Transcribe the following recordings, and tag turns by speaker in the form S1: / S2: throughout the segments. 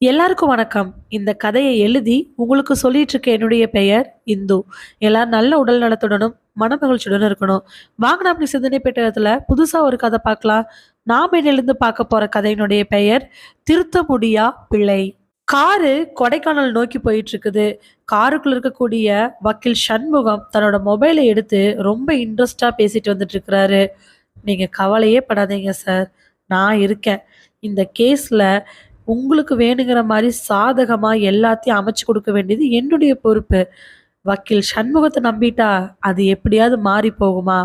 S1: எல்லாருக்கும் வணக்கம். இந்த கதையை எழுதி உங்களுக்கு சொல்லிட்டு இருக்க என்னுடைய பெயர் இந்து. எல்லாரும் நல்ல உடல் நலத்துடனும், மனமகிழ்ச்சியுடனும் இருக்கணும். வாங்க நாம சிந்தனை பெட்டகத்துல புதுசா ஒரு கதை பார்க்கலாம். நாம இன்னையிலிருந்து பார்க்க போற கதையினுடைய பெயர் திருத்த முடியா பிள்ளை காரு கொடைக்கானல் நோக்கி போயிட்டு இருக்குது. காருக்குள்ள இருக்கக்கூடிய வக்கீல் சண்முகம் தன்னோட மொபைலை எடுத்து ரொம்ப இன்ட்ரெஸ்டா பேசிட்டு வந்துட்டு இருக்கிறாரு. நீங்க கவலையே படாதீங்க சார். நான் இருக்கேன். இந்த கேஸ்ல உங்களுக்கு வேணுங்கிற மாதிரி சாதகமாக எல்லாத்தையும் அமைச்சு கொடுக்க வேண்டியது என்னுடைய பொறுப்பு. வக்கீல் சண்முகத்தை நம்பிட்டா, அது எப்படியாவது மாறி போகுமா?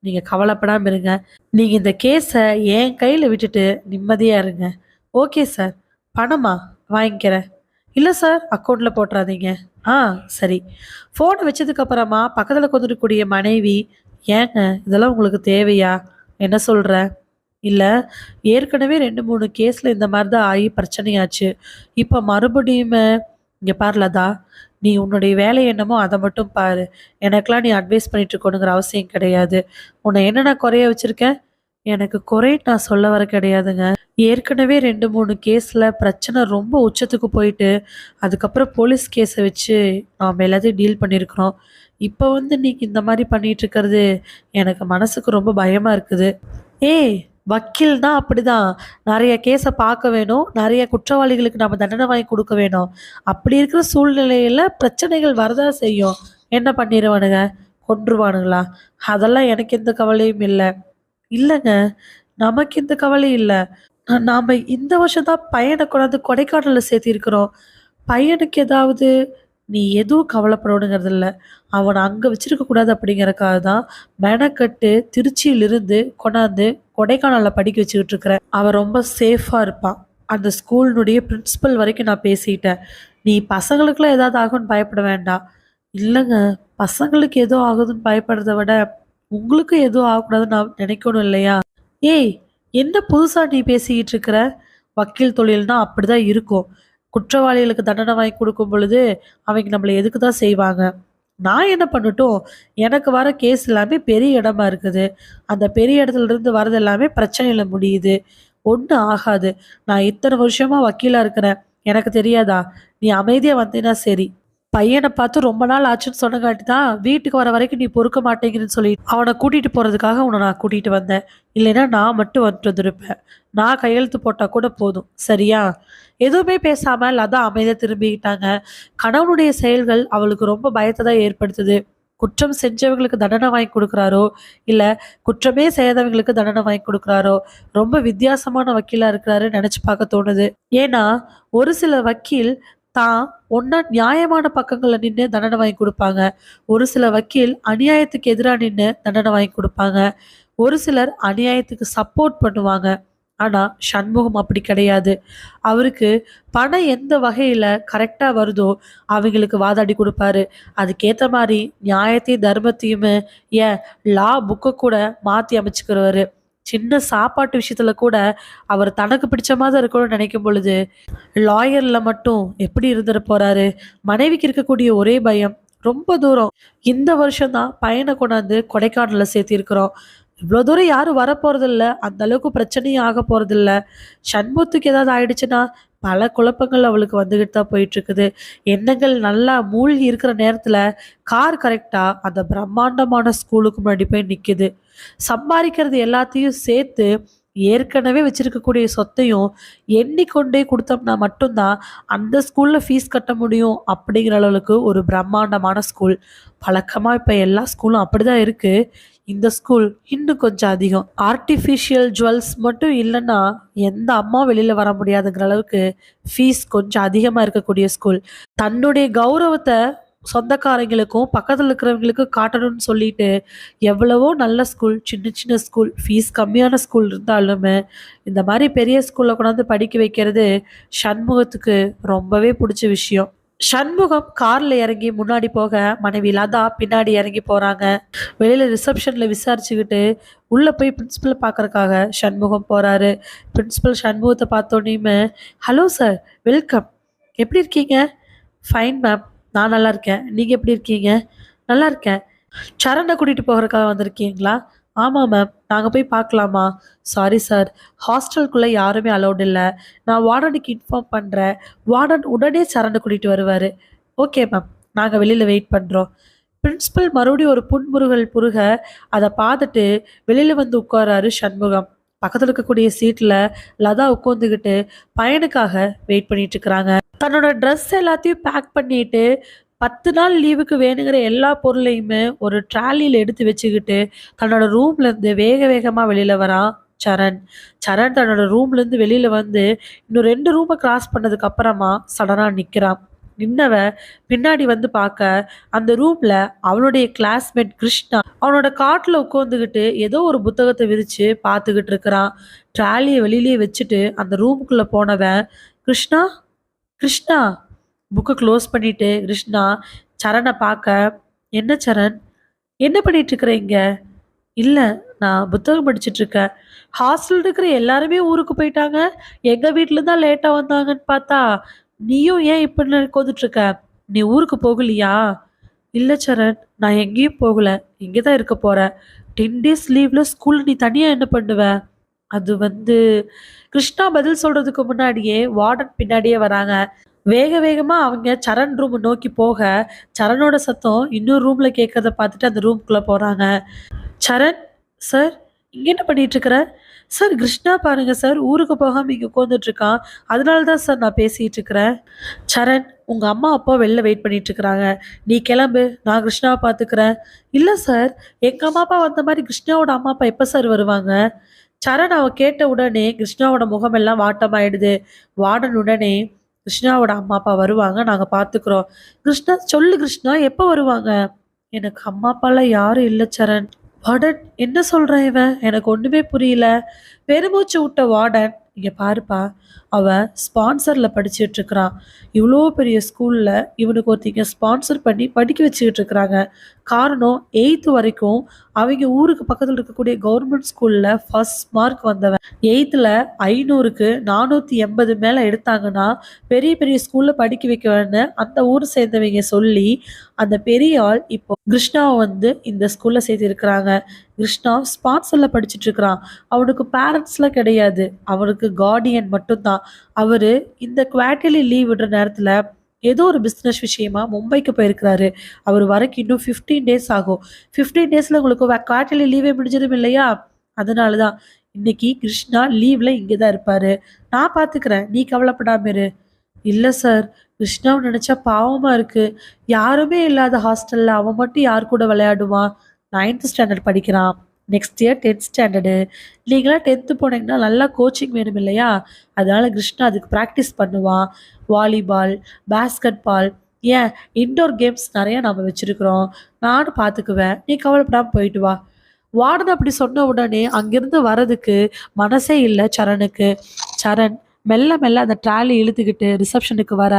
S1: நீங்கள் கவலைப்படாமல் இருங்க. நீங்கள் இந்த கேஸை என் கையில் விட்டுட்டு நிம்மதியாக இருங்க. Okay sir. பணமா? வாங்கிக்கிறேன். இல்லை சார் அக்கௌண்ட்டில் போட்டுறாதீங்க ஆ சரி. ஃபோனை வச்சதுக்கப்புறமா பக்கத்தில் பக்கத்துல மனைவி, ஏங்க இதெல்லாம் உங்களுக்கு தேவையா? என்ன சொல்கிறேன் இல்லை ஏற்கனவே ரெண்டு மூணு கேஸில் இந்த மாதிரி தான் ஆகி பிரச்சனையாச்சு. இப்போ மறுபடியுமே இங்கே பாருலதா நீ உன்னுடைய வேலை என்னமோ அதை மட்டும் பாரு. எனக்கெலாம் நீ அட்வைஸ் பண்ணிட்டு இருக்கணுங்கிற அவசியம் கிடையாது. உன்னை என்னென்ன குறைய வச்சுருக்கேன் எனக்கு குறை நான் சொல்ல வர கிடையாதுங்க. ஏற்கனவே ரெண்டு மூணு கேஸில் பிரச்சனை ரொம்ப உச்சத்துக்கு போயிட்டு, அதுக்கப்புறம் போலீஸ் கேஸை வச்சு நாம் எல்லாத்தையும் டீல் பண்ணியிருக்கிறோம். இப்போ வந்து நீங்கள் இந்த மாதிரி பண்ணிட்டு இருக்கிறது, எனக்கு மனசுக்கு ரொம்ப பயமாக இருக்குது. ஏய்! வக்கீல்னா அப்படிதான். நிறைய கேஸை பார்க்க வேணும். நிறைய குற்றவாளிகளுக்கு நம்ம தண்டனை வாங்கி கொடுக்க வேணும். அப்படி இருக்கிற சூழ்நிலையில் பிரச்சனைகள் வரதா செய்யும். என்ன பண்ணிடுவானுங்க கொன்றுவானுங்களா? அதெல்லாம் எனக்கு எந்த கவலையும் இல்லை இல்லைங்க நமக்கு எந்த கவலையும் இல்லை நாம் இந்த வருஷம் தான் பையனை கொண்டாந்து கொடைக்கானலில் சேர்த்திருக்கிறோம். பையனுக்கு ஏதாவது நீ எதுவும் கவலைப்படணுங்கிறது இல்லை அவனை அங்கே வச்சுருக்கக்கூடாது அப்படிங்கிறக்காக தான் மெனக்கட்டு திருச்சியிலிருந்து கொண்டாந்து கொடைக்கானலில் படிக்க வச்சுக்கிட்டு இருக்கிறேன். அவள் ரொம்ப சேஃபாக இருப்பான். அந்த ஸ்கூலினுடைய பிரின்ஸிபல் வரைக்கும் நான் பேசிட்டேன். நீ பசங்களுக்குலாம் ஏதாவது ஆகும்னு பயப்பட வேண்டாம். இல்லைங்க பசங்களுக்கு ஏதோ ஆகுதுன்னு பயப்படுறத விட, உங்களுக்கும் எதுவும் ஆகக்கூடாதுன்னு நான் நினைக்கணும் இல்லையா? ஏய்! என்ன புதுசாக நீ பேசிக்கிட்டு இருக்கிற? வக்கீல் தொழில்னா அப்படிதான் இருக்கும். குற்றவாளிகளுக்கு தண்டனை வாங்கி கொடுக்கும் பொழுது, அவங்க நம்மளை எதுக்கு தான் செய்வாங்க. நான் என்ன பண்ணட்டும்? எனக்கு வர கேஸ் எல்லாமே பெரிய இடமா இருக்குது. அந்த பெரிய இடத்துல இருந்து வரது எல்லாமே பிரச்சனையில் முடியுது. ஒன்றும் ஆகாது. நான் இத்தனை வருஷமாக வக்கீலாக இருக்கிறேன். எனக்கு தெரியாதா? நீ அமைதியாக வந்தீன்னா சரி. பையனை பார்த்து ரொம்ப நாள் ஆச்சுன்னு சொன்னங்காட்டி தான், வீட்டுக்கு வர வரைக்கும் நீ பொறுக்க மாட்டேங்கிறன்னு சொல்லி அவனை கூட்டிட்டு போறதுக்காக உன்னை நான் கூட்டிட்டு வந்தேன். இல்லைன்னா நான் மட்டும் வந்துட்டு வந்திருப்பேன். நான் கையெழுத்து போட்டால் கூட போதும். சரியா? எதுவுமே பேசாம லதா அமைதியாக திரும்பிக்கிட்டாங்க. கணவனுடைய செயல்கள் அவளுக்கு ரொம்ப பயத்தை தான் ஏற்படுத்துது. குற்றம் செஞ்சவங்களுக்கு தண்டனை வாங்கி கொடுக்குறாரோ இல்லை குற்றமே செய்யாதவங்களுக்கு தண்டனை வாங்கி கொடுக்குறாரோ ரொம்ப வித்தியாசமான வக்கீலாக இருக்கிறாரு நினச்சி பார்க்க தோணுது. ஏன்னா, ஒரு சில வக்கீல் தான் ஒன்னா நியாயமான பக்கங்களில் நின்று தண்டனை வாங்கி கொடுப்பாங்க ஒரு சில வக்கீல் அநியாயத்துக்கு எதிராக நின்று தண்டனை வாங்கி கொடுப்பாங்க ஒரு சிலர் அநியாயத்துக்கு சப்போர்ட் பண்ணுவாங்க. ஆனால் சண்முகம் அப்படி கிடையாது. அவருக்கு பணம் எந்த வகையில் கரெக்டாக வருதோ, அவங்களுக்கு வாதாடி கொடுப்பாரு அதுக்கேற்ற மாதிரி நியாயத்தையும், தர்மத்தையுமே ஏன் லா புக்கை கூட மாற்றி அமைச்சுக்கிறவர் சின்ன சாப்பாட்டு விஷயத்துல கூட அவர் தனக்கு பிடிச்ச மாதிரி இருக்கணும்னு நினைக்கும் பொழுது, லாயர்ல மட்டும் எப்படி இருந்துட போறாரு? மனைவிக்கு இருக்கக்கூடிய ஒரே பயம், ரொம்ப தூரம். இந்த வருஷம் தான் பையன கொண்டாந்து கொடைக்கானலில் சேர்த்திருக்கிறோம். இவ்வளோ தூரம் யாரும் வரப்போறதில்ல. அந்த அளவுக்கு பிரச்சனையும் ஆகப் போறதில்ல. சண்முகத்துக்கு ஏதாவது ஆயிடுச்சுன்னா, பல குழப்பங்கள் அவளுக்கு வந்துகிட்டு தான் போயிட்டு இருக்குது. எண்ணங்கள் நல்லா மூழ்கி இருக்கிற நேரத்துல, கார் கரெக்டாக அந்த பிரம்மாண்டமான ஸ்கூலுக்கு முன்னாடி போய் நிக்குது. சம்பாதிக்கிறது எல்லாத்தையும் சேர்த்து, ஏற்கனவே வச்சிருக்கக்கூடிய சொத்தையும் எண்ணிக்கொண்டே கொடுத்தோம்னா மட்டும்தான் அந்த ஸ்கூலில் ஃபீஸ் கட்ட முடியும் அப்படிங்கிற அளவுக்கு ஒரு பிரம்மாண்டமான ஸ்கூல். பழக்கமாக இப்போ எல்லா ஸ்கூலும் அப்படிதான் இருக்குது இந்த ஸ்கூல் இன்னும் கொஞ்சம் அதிகம். ஆர்டிஃபிஷியல் ஜுவல்ஸ் மட்டும் இல்லைன்னா எந்த அம்மா வெளியில் வர முடியாதுங்கிற அளவுக்கு ஃபீஸ் கொஞ்சம் அதிகமாக இருக்கக்கூடிய ஸ்கூல். தன்னுடைய கௌரவத்தை சொந்தக்காரங்களுக்கும், பக்கத்தில் இருக்கிறவங்களுக்கும் காட்டணும்னு சொல்லிட்டு, எவ்வளவோ நல்ல ஸ்கூல், சின்ன சின்ன ஸ்கூல், ஃபீஸ் கம்மியான ஸ்கூல் இருந்தாலுமே, இந்த மாதிரி பெரிய ஸ்கூலில் கொண்டாந்து படிக்க வைக்கிறது சண்முகத்துக்கு ரொம்பவே பிடிச்ச விஷயம். சண்முகம் கார்ல இறங்கி முன்னாடி போக, மனைவி லதா பின்னாடி இறங்கி போறாங்க. வெளியில ரிசப்ஷன்ல விசாரிச்சுக்கிட்டு, உள்ள போய் பிரின்சிபல பார்க்கறக்காக சண்முகம் போறாரு. பிரின்சிபல் சண்முகத்தை பார்த்தோன்னே "ஹலோ சார், வெல்கம். எப்படி இருக்கீங்க?" "Fine ma'am. நான் நல்லா இருக்கேன். நீங்கள் எப்படி இருக்கீங்க?" "நல்லா இருக்கேன். சரண்டை கூட்டிகிட்டு போகிறதுக்காக வந்திருக்கீங்களா?" ஆமாம் மேம் நாங்கள் போய் பார்க்கலாமா? சாரி சார் ஹாஸ்டலுக்குள்ளே யாருமே அலௌட் இல்லை. நான் வார்டனுக்கு இன்ஃபார்ம் பண்ணுறேன் வார்டன் உடனே சரணை கூட்டிகிட்டு வருவார். ஓகே மேம் நாங்கள் வெளியில் வெயிட் பண்ணுறோம் பிரின்சிபல் மறுபடியும் ஒரு புன்முருகல் புருக அதை பார்த்துட்டு வெளியில் வந்து உட்காராரு சண்முகம். பக்கத்தில் இருக்கக்கூடிய சீட்டில் லதா உட்காந்துக்கிட்டு பையனுக்காக வெயிட் பண்ணிட்டு இருக்கிறாங்க. தன்னோட ட்ரெஸ் எல்லாத்தையும் பேக் பண்ணிட்டு பத்து நாள் லீவுக்கு வேணுங்கிற எல்லா பொருளையுமே ஒரு ட்ராலியில் எடுத்து வச்சுக்கிட்டு தன்னோட ரூம்லேருந்து வேக வேகமாக வெளியில் வரான் சரண். சரண் தன்னோட ரூம்லேருந்து வெளியில் வந்து இன்னும் ரெண்டு ரூமை கிராஸ் பண்ணதுக்கு அப்புறமா சடனாக நிற்கிறான் நின்னவ பின்னாடி வந்து பார்க்க அந்த ரூமில் அவனுடைய கிளாஸ்மேட் கிருஷ்ணா அவனோட காட்டில் உட்காந்துக்கிட்டு ஏதோ ஒரு புத்தகத்தை விரித்து பார்த்துக்கிட்டு இருக்கிறான். ட்ராலியை வெளியிலேயே வச்சுட்டு அந்த ரூமுக்குள்ளே போனவன் கிருஷ்ணா கிருஷ்ணா புக்கை க்ளோஸ் பண்ணிட்டு கிருஷ்ணா சரணை பார்க்க என்ன சரண்? என்ன பண்ணிட்டு இருக்கிறீங்க இல்லை நான் புத்தகம் படிச்சிட்டு இருக்கேன் ஹாஸ்டல் இருக்கிற எல்லாருமே ஊருக்கு போயிட்டாங்க. எங்க வீட்ல தான் லேட்டா வந்தாங்கன்னு பார்த்தா நீயும் ஏன் இப்படி உட்காந்துட்டு இருக்க நீ ஊருக்கு போகலையா? இல்லை சரண் நான் எங்கேயும் போகல. இங்கே தான் இருக்க போகிறேன் டென் டேஸ் லீவில் ஸ்கூலில் நீ தனியாக என்ன பண்ணுவேன் அது வந்து கிருஷ்ணா பதில் சொல்றதுக்கு முன்னாடியே வார்டன் பின்னாடியே வராங்க. வேக வேகமாக அவங்க சரண் ரூம் நோக்கி போக சரணோட சத்தம் இன்னொரு ரூமில் கேட்குறத பார்த்துட்டு அந்த ரூம்குள்ளே போகிறாங்க சரண் சார் இங்கே என்ன பண்ணிகிட்ருக்குற சார் கிருஷ்ணா பாருங்கள் சார் ஊருக்கு போகாமல் இங்கே உட்காந்துட்ருக்கான் அதனால தான் சார் நான் பேசிகிட்டு இருக்கிறேன். சரண் உங்கள் அம்மா அப்பா வெளில வெயிட் பண்ணிகிட்ருக்குறாங்க நீ கிளம்பு நான் கிருஷ்ணாவை பார்த்துக்கிறேன். இல்லை சார் எங்கள் அம்மா அப்பா வந்த மாதிரி கிருஷ்ணாவோட அம்மா அப்பா எப்போ சார் வருவாங்க? சரண் அவ கேட்ட உடனே கிருஷ்ணாவோட முகமெல்லாம் வாட்டமாயிடுது. வார்டன் உடனே கிருஷ்ணாவோட அம்மா அப்பா வருவாங்க நாங்கள் பார்த்துக்குறோம் கிருஷ்ணா சொல்லு கிருஷ்ணா எப்போ வருவாங்க? எனக்கு அம்மா அப்பாலாம் யாரும் இல்லை சரண். வார்டன் என்ன சொல்கிறேன் இவன்? எனக்கு ஒன்றுமே புரியல. பெருமூச்சு விட்ட வார்டன் இங்கே பாருப்பா அவன் ஸ்பான்சரில் படிச்சுட்டு இருக்கிறான் இவ்வளோ பெரிய ஸ்கூலில் இவனுக்கு ஒருத்தங்க ஸ்பான்சர் பண்ணி படிக்க வச்சுக்கிட்டு இருக்கிறாங்க காரணம் எயித்து வரைக்கும் அவங்க ஊருக்கு பக்கத்தில் இருக்கக்கூடிய கவர்மெண்ட் ஸ்கூலில் ஃபர்ஸ்ட் மார்க் வந்தவன். எயித்தில் ஐநூறுக்கு நானூற்றி எண்பது மேலே எடுத்தாங்கன்னா பெரிய பெரிய ஸ்கூலில் படிக்க வைக்கவேன்னு அந்த ஊர் சேர்ந்தவங்க சொல்லி அந்த பெரிய ஆள் இப்போ கிருஷ்ணாவை வந்து இந்த ஸ்கூலில் சேர்த்துருக்கிறாங்க. கிருஷ்ணா ஸ்பான்சரில் படிச்சுட்டு இருக்கிறான் அவனுக்கு பேரண்ட்ஸ்லாம் கிடையாது. அவனுக்கு கார்டியன் மட்டும்தான். அவரு இந்த குவார்டர்லி லீவ் விடுற நேரத்துல ஏதோ ஒரு பிஸ்னஸ் விஷயமா மும்பைக்கு போயிருக்கிறாரு. அவர் வரக்கு இன்னும் ஃபிஃப்டீன் டேஸ் ஆகும். ஃபிஃப்டீன் டேஸ்ல உங்களுக்கு குவார்டர்லி லீவே முடிஞ்சிடும் இல்லையா? அதனால தான் இன்னைக்கு கிருஷ்ணா லீவ்ல இங்கே தான் இருப்பாரு. நான் பார்த்துக்கிறேன் நீ கவலைப்படாம இரு. இல்லை சார் கிருஷ்ணாவை நினைச்சா பாவமா இருக்கு. யாருமே இல்லாத ஹாஸ்டல்ல அவன் மட்டும் யார் கூட விளையாடுவான்? நைன்த் ஸ்டாண்டர்ட் படிக்கிறான். நெக்ஸ்ட் இயர் டென்த் ஸ்டாண்டர்டு நீங்களாம் டென்த்து போனீங்கன்னா நல்லா கோச்சிங் வேணும் இல்லையா? அதனால் கிருஷ்ணா அதுக்கு ப்ராக்டிஸ் பண்ணுவான் வாலிபால் பேஸ்கெட் பால் ஏன்? இன்டோர் கேம்ஸ் நிறையா நம்ம வச்சுருக்குறோம். நானும் பார்த்துக்குவேன். நீ கவலைப்படாமல் போயிட்டு வா. வார்டன் அப்படி சொன்ன உடனே அங்கேருந்து வரதுக்கு மனசே இல்லை சரணுக்கு. சரண் மெல்ல மெல்ல அந்த ட்ராலி இழுத்துக்கிட்டு ரிசப்ஷனுக்கு வர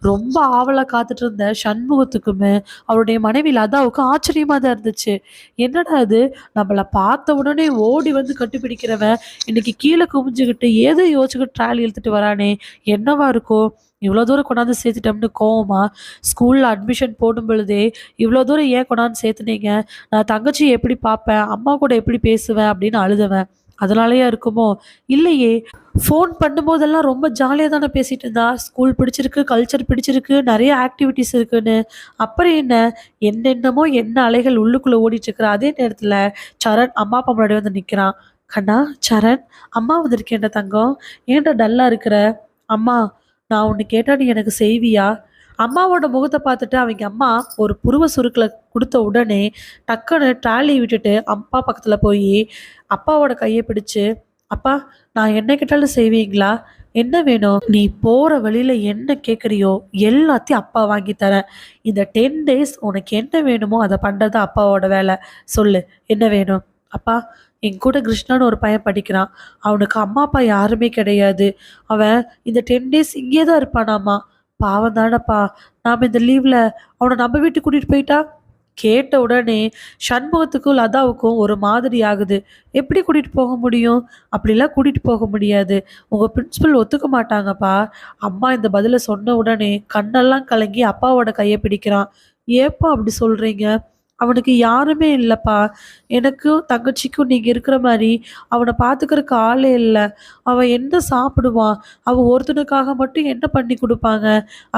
S1: ரொம்ப ஆவலாக காத்துட்டு இருந்த சண்முகத்துக்குமே அவருடைய மனைவி லதாவுக்கும் ஆச்சரியமாக தான் இருந்துச்சு. என்னடா அது நம்மளை பார்த்த உடனே ஓடி வந்து கட்டுப்பிடிக்கிறவன் இன்னைக்கு கீழே குமிஞ்சுக்கிட்டு ஏதோ யோசிச்சுக்கிட்டு ட்ராலி இழுத்துட்டு வரானே என்னவா இருக்கும் இவ்வளோ தூரம் கொண்டாந்து சேர்த்துட்டோம்னு கோவமா ஸ்கூலில் அட்மிஷன் போடும் பொழுதே இவ்வளோ தூரம் ஏன் கொண்டாந்து சேர்த்துனீங்க? நான் தங்கச்சி எப்படி பார்ப்பேன்? அம்மா கூட எப்படி பேசுவேன்? அப்படின்னு அழுதுவேன். அதனாலயா இருக்குமோ? இல்லையே. ஃபோன் பண்ணும்போதெல்லாம் ரொம்ப ஜாலியாக தானே பேசிட்டு இருந்தா? ஸ்கூல் பிடிச்சிருக்கு கல்ச்சர் பிடிச்சிருக்கு நிறைய ஆக்டிவிட்டீஸ் இருக்குன்னு. அப்புறம் என்ன? என்னென்னமோ என்ன அலைகள் உள்ளுக்குள்ளே ஓடிட்டுருக்குற அதே நேரத்தில் சரண் அம்மா அப்பா முன்னாடி வந்து நிற்கிறான் கண்ணா சரண் அம்மா வந்திருக்கேன்டா தங்கம். ஏன்டா டல்லாக இருக்கிற? அம்மா நான் ஒன்று கேட்டால் நீ எனக்கு செய்வியா? அம்மாவோட முகத்தை பார்த்துட்டு அவங்க அம்மா ஒரு புருவ சுருக்கில் கொடுத்த உடனே டக்குன்னு ட்ராலி விட்டுட்டு அப்பா பக்கத்தில் போய் அப்பாவோட கையை பிடிச்சு அப்பா நான் என்ன கேட்டாலும் செய்வீங்களா? என்ன வேணும்? நீ போகிற வழியில் என்ன கேட்குறியோ எல்லாத்தையும் அப்பா வாங்கி தரேன். இந்த டென் டேஸ் உனக்கு என்ன வேணுமோ அதை பண்ணுறது அப்பாவோட வேலை. சொல்லு என்ன வேணும்? அப்பா என் கூட கிருஷ்ணான்னு ஒரு பையன் படிக்கிறான். அவனுக்கு அம்மா அப்பா யாருமே கிடையாது. அவன் இந்த டென் டேஸ் இங்கே தான் இருப்பானாமா? பாவம் தானப்பா. நாம் இந்த லீவில் அவனை நம்ம வீட்டுக்கு கூட்டிகிட்டு போயிட்டா? கேட்ட உடனே சண்முகத்துக்கும் லதாவுக்கும் ஒரு மாதிரி ஆகுது. எப்படி கூட்டிகிட்டு போக முடியும்? அப்படிலாம் கூட்டிகிட்டு போக முடியாது. உங்கள் பிரின்ஸிபல் ஒத்துக்க மாட்டாங்கப்பா. அம்மா இந்த பதிலை சொன்ன உடனே கண்ணெல்லாம் கலங்கி அப்பாவோட கையை பிடிக்கிறான். ஏப்பா அப்படி சொல்கிறீங்க அவனுக்கு யாருமே இல்லைப்பா எனக்கும் தங்கச்சிக்கும் நீங்கள் இருக்கிற மாதிரி அவனை பார்த்துக்கிறக்கு ஆளே இல்லை அவன் என்ன சாப்பிடுவான்? அவன் ஒருத்தனுக்காக மட்டும் என்ன பண்ணி கொடுப்பாங்க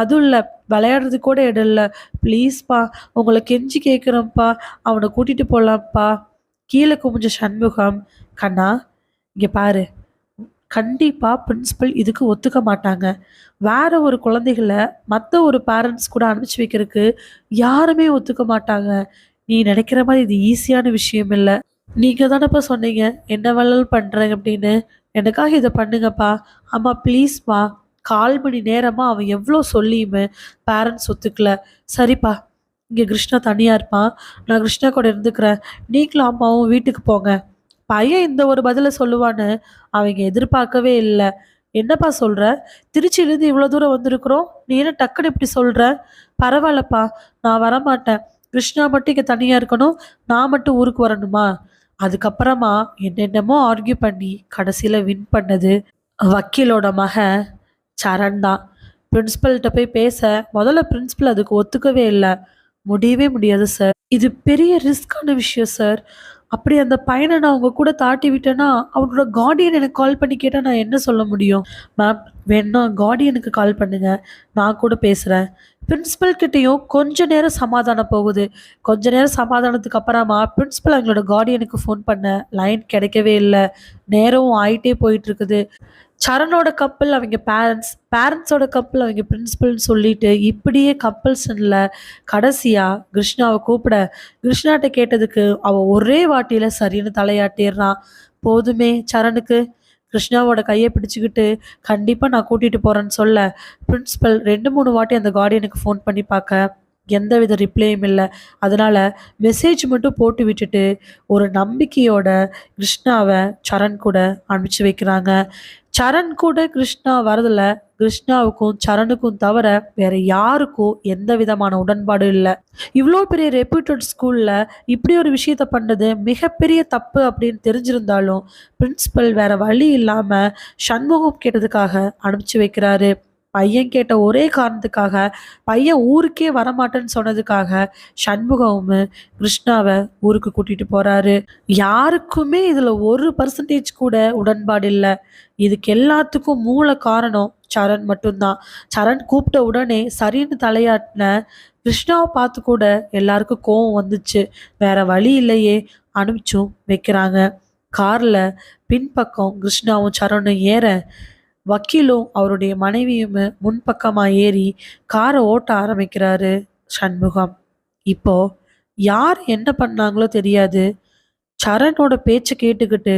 S1: அதுவும் இல்லை விளையாடுறதுக்கு கூட இடம் இல்லை ப்ளீஸ்ப்பா, உங்களை கெஞ்சி கேட்கிறேன்ப்பா. அவனை கூட்டிகிட்டு போகலாம்ப்பா கீழே குமிஞ்ச சண்முகம், கண்ணா, இங்கே பாரு. கண்டிப்பாக பிரின்சிபல் இதுக்கு ஒத்துக்க மாட்டாங்க. வேற ஒரு குழந்தைகள மற்ற ஒரு பேரண்ட்ஸ் கூட அனுப்பிச்சு வைக்கிறக்கு யாருமே ஒத்துக்க மாட்டாங்க. நீ நினைக்கிற மாதிரி இது ஈஸியான விஷயம் இல்லை நீங்கள் தானேப்பா சொன்னீங்க, என்ன வேணாலும் பண்ணுறேன் அப்படின்னு. எனக்காக இதை பண்ணுங்கப்பா. அம்மா ப்ளீஸ்மா. 1/4 மணி நேரமாக அவன் எவ்வளோ சொல்லியுமே பேரண்ட்ஸ் ஒத்துக்கல. சரிப்பா, இங்கே கிருஷ்ணா தனியாக இருப்பான். நான் கிருஷ்ணா கூட இருந்துக்கிறேன். நீங்களும் அம்மாவும் வீட்டுக்கு போங்க. பையன் இந்த ஒரு பதிலை சொல்லுவான்னு அவங்க எதிர்பார்க்கவே இல்லை என்னப்பா சொல்கிற திருச்சியிலேருந்து இவ்வளோ தூரம் வந்திருக்கிறோம். நீ என்ன டக்குன்னு இப்படி சொல்கிற பரவாயில்லப்பா நான் வரமாட்டேன். கிருஷ்ணா மட்டும் இங்கே தனியாக இருக்கணும். நான் மட்டும் ஊருக்கு வரணுமா? அதுக்கப்புறமா என்னென்னமோ ஆர்கியூ பண்ணி கடைசியில் வின் பண்ணது வக்கீலோட மக சரண் தான். பிரின்ஸிபல்கிட்ட போய் பேச முதல்ல பிரின்ஸிபல் அதுக்கு ஒத்துக்கவே இல்லை முடியவே முடியாது சார். இது பெரிய ரிஸ்க்கான விஷயம் சார். அப்படி அந்த பையனை நான் உங்கள் கூட தாட்டி விட்டேன்னா, அவனோட கார்டியன் எனக்கு கால் பண்ணி கேட்டால் நான் என்ன சொல்ல முடியும்? மேம், வேணும்னா கார்டியனுக்கு கால் பண்ணுங்கள் நான் கூட பேசுகிறேன் பிரின்ஸிபல் கிட்டயும் கொஞ்ச நேரம் சமாதானம் போகுது. கொஞ்ச நேரம் சமாதானத்துக்கு அப்புறமா பிரின்ஸிபல் அவங்களோட கார்டியனுக்கு ஃபோன் பண்ண லைன் கிடைக்கவே இல்லை நேரம் ஆயிட்டே போயிட்டு இருக்குது. சரணோட கப்பல் அவங்க பேரண்ட்ஸ், பேரண்ட்ஸோட கப்பல் அவங்க பிரின்ஸிபல்னு சொல்லிட்டு இப்படியே கம்பல்சன்ல கடைசியா கிருஷ்ணாவை கூப்பிட, கிருஷ்ணாட்ட கேட்டதுக்கு அவள் ஒரே வாட்டியில் சரின்னு தலையாட்டிடுறான் போதுமே சரணுக்கு. கிருஷ்ணாவோட கையை பிடிச்சிக்கிட்டு கண்டிப்பாக நான் கூட்டிகிட்டு போகிறேன்னு சொல்ல, பிரின்சிபல் 2, 3 வாட்டி அந்த கார்டியனுக்கு ஃபோன் பண்ணி பார்க்க, எந்த வித ரிப்ளையும் இல்லை அதனால் மெசேஜ் மட்டும் போட்டு விட்டுட்டு, ஒரு நம்பிக்கையோட கிருஷ்ணாவை சரண் கூட அனுப்பிச்சு வைக்கிறாங்க. சரண் கூட கிருஷ்ணா வரதுல கிருஷ்ணாவுக்கும், சரணுக்கும் தவிர வேற யாருக்கும் எந்த விதமான உடன்பாடும் இல்லை இவ்வளோ பெரிய ரெப்யூட்டட் ஸ்கூல்ல இப்படி ஒரு விஷயத்த பண்ணது மிகப்பெரிய தப்பு அப்படின்னு தெரிஞ்சிருந்தாலும், பிரின்சிபல் வேற வழி இல்லாம சண்முகம் கேட்டதுக்காக அனுப்பிச்சு வைக்கிறாரு. பையன் கேட்ட ஒரே காரணத்துக்காக, பையன் ஊருக்கே வரமாட்டேன்னு சொன்னதுக்காக, சண்முகமும் கிருஷ்ணாவை ஊருக்கு கூட்டிட்டு போறாரு. யாருக்குமே இதுல ஒரு பர்சன்டேஜ் கூட உடன்பாடு இல்லை இதுக்கு எல்லாத்துக்கும் மூல காரணம் சரண் மட்டும்தான் சரண் கூப்பிட்ட உடனே சரின்னு தலையாட்டின கிருஷ்ணாவை பார்த்து கூட எல்லாருக்கும் கோவம் வந்துச்சு. வேற வழி இல்லையே அனுப்பிச்சும் வைக்கிறாங்க. கார்ல பின்பக்கம் கிருஷ்ணாவும் சரணும் ஏற, வக்கீலும் அவருடைய மனைவியும் முன்பக்கமாக ஏறி காரை ஓட்ட ஆரம்பிக்கிறாரு சண்முகம். இப்போ யார் என்ன பண்ணாங்களோ தெரியாது. சரணோட பேச்சை கேட்டுக்கிட்டு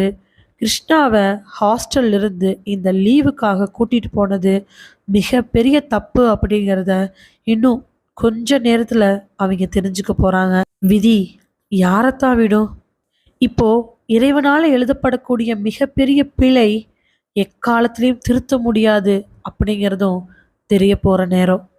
S1: கிருஷ்ணாவை ஹாஸ்டல்ல இருந்து இந்த லீவுக்காக கூட்டிட்டு போனது மிகப்பெரிய தப்பு அப்படிங்கிறத இன்னும் கொஞ்ச நேரத்தில் அவங்க தெரிஞ்சுக்க போகிறாங்க விதி யாரைத்தான் விடும்? இப்போ இறைவனால் எழுதப்படக்கூடிய மிகப்பெரிய பிழை எக்காலத்துலேயும் திருத்த முடியாது அப்படிங்கிறதும் தெரிய போகிற நேரம்.